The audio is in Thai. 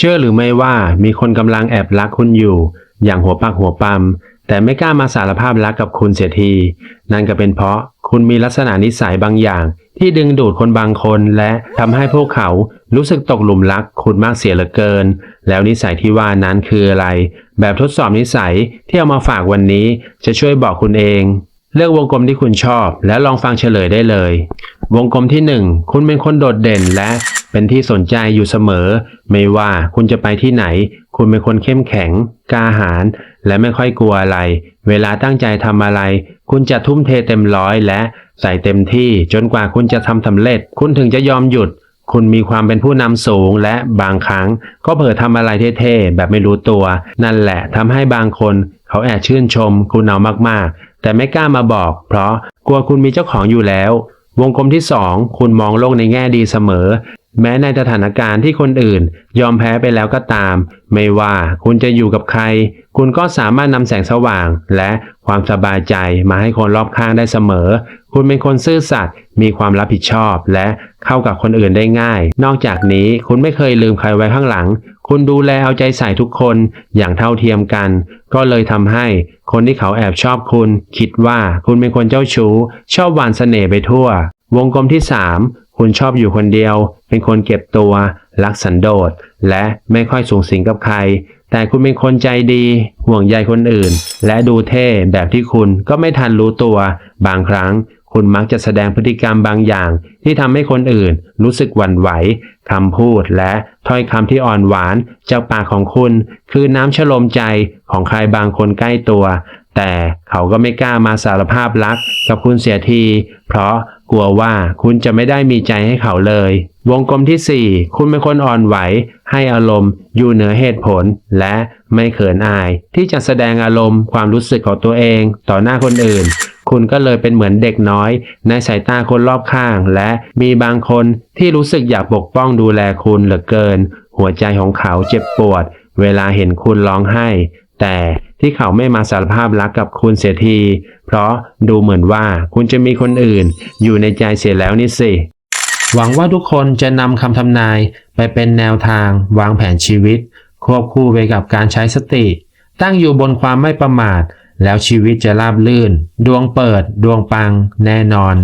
ชื่อหรือไม่ว่ามีคนกำลังแอบรักคุณอยู่ อย่างหัวปักหัวปั๊มแต่ไม่กล้ามาสารภาพรักกับคุณเสียที นั่นก็เป็นเพราะคุณมีลักษณะนิสัยบางอย่าง ที่ดึงดูดคนบางคนและทำให้พวกเขารู้สึกตกหลุมรักคุณมากเสียเหลือเกิน แล้วนิสัยที่ว่านั้นคืออะไร แบบทดสอบนิสัยที่เอามาฝากวันนี้จะช่วยบอกคุณเอง เลือกวงกลมที่คุณชอบ แล้วลองฟังเฉลยได้เลย วงกลมที่หนึ่งคุณเป็นคนโดดเด่นและ เป็นที่สนใจอยู่เสมอ ไม่ว่าคุณจะไปที่ไหน คุณเป็นคนเข้มแข็ง กล้าหาญและไม่ค่อยกลัวอะไร เวลาตั้งใจทำอะไร คุณจะทุ่มเทเต็มร้อยและใส่เต็มที่จนกว่าคุณจะทำสำเร็จ คุณถึงจะยอมหยุด คุณมีความเป็นผู้นำสูง และบางครั้งก็เผลอทำอะไรเท่ๆแบบไม่รู้ตัว นั่นแหละทำให้บางคน เขาแอบชื่นชม คุณเอามากๆ แต่ไม่กล้ามาบอก เพราะกลัวคุณมีเจ้าของอยู่แล้ววงกลมที่สองคุณมองโลกในแง่ดีเสมอ แม้ในสถานการณ์ที่คนอื่น ยอมแพ้ไปแล้วก็ตาม ไม่ว่าคุณจะอยู่กับใคร คุณก็สามารถนำแสงสว่าง และความสบายใจมาให้คนรอบข้างได้เสมอ คุณเป็นคนซื่อสัตย์มีความรับผิดชอบ และเข้ากับคนอื่นได้ง่าย นอกจากนี้คุณไม่เคยลืมใครไว้ข้างหลัง คุณดูแลเอาใจใส่ทุกคนอย่างเท่าเทียมกัน ก็เลยทำให้คนที่เขาแอบชอบคุณ คิดว่าคุณเป็นคนเจ้าชู้ ชอบหวานเสน่ห์ไปทั่ววงกลมที่สาม คุณชอบอยู่คนเดียว เป็นคนเก็บตัว รักสันโดษ และไม่ค่อยสูงสิงกับใคร แต่คุณเป็นคนใจดี ห่วงใยคนอื่น และดูเท่แบบที่คุณก็ไม่ทันรู้ตัว บางครั้ง คุณมักจะแสดงพฤติกรรมบางอย่าง ที่ทำให้คนอื่น รู้สึกหวั่นไหวคำพูดและถ้อยคำที่อ่อนหวานจากปากของคุณ คือน้ำชโลมใจของใครบางคนใกล้ตัว แต่เขาก็ไม่กล้ามาสารภาพรักกับคุณเสียที เพราะกลัวว่าคุณจะไม่ได้มีใจให้เขาเลย วงกลมที่ 4 คุณเป็นคนอ่อนไหว ให้อารมณ์อยู่เหนือเหตุผล และไม่เขินอาย ที่จะแสดงอารมณ์ความรู้สึกของตัวเอง ต่อหน้าคนอื่น คุณก็เลยเป็นเหมือนเด็กน้อย ในสายตาคนรอบข้าง และมีบางคนที่รู้สึกอยากปกป้องดูแลคุณเหลือเกิน หัวใจของเขาเจ็บปวด เวลาเห็นคุณร้องไห้ แต่ที่เขาไม่มาสารภาพรักกับคุณเสียที เพราะดูเหมือนว่าคุณจะมีคนอื่นอยู่ในใจเสียแล้วนี่สิ หวังว่าทุกคนจะนำคำทำนายไปเป็นแนวทางวางแผนชีวิต ควบคู่ไปกับการใช้สติ ตั้งอยู่บนความไม่ประมาท แล้วชีวิตจะราบลื่น ดวงเปิด ดวงปัง แน่นอน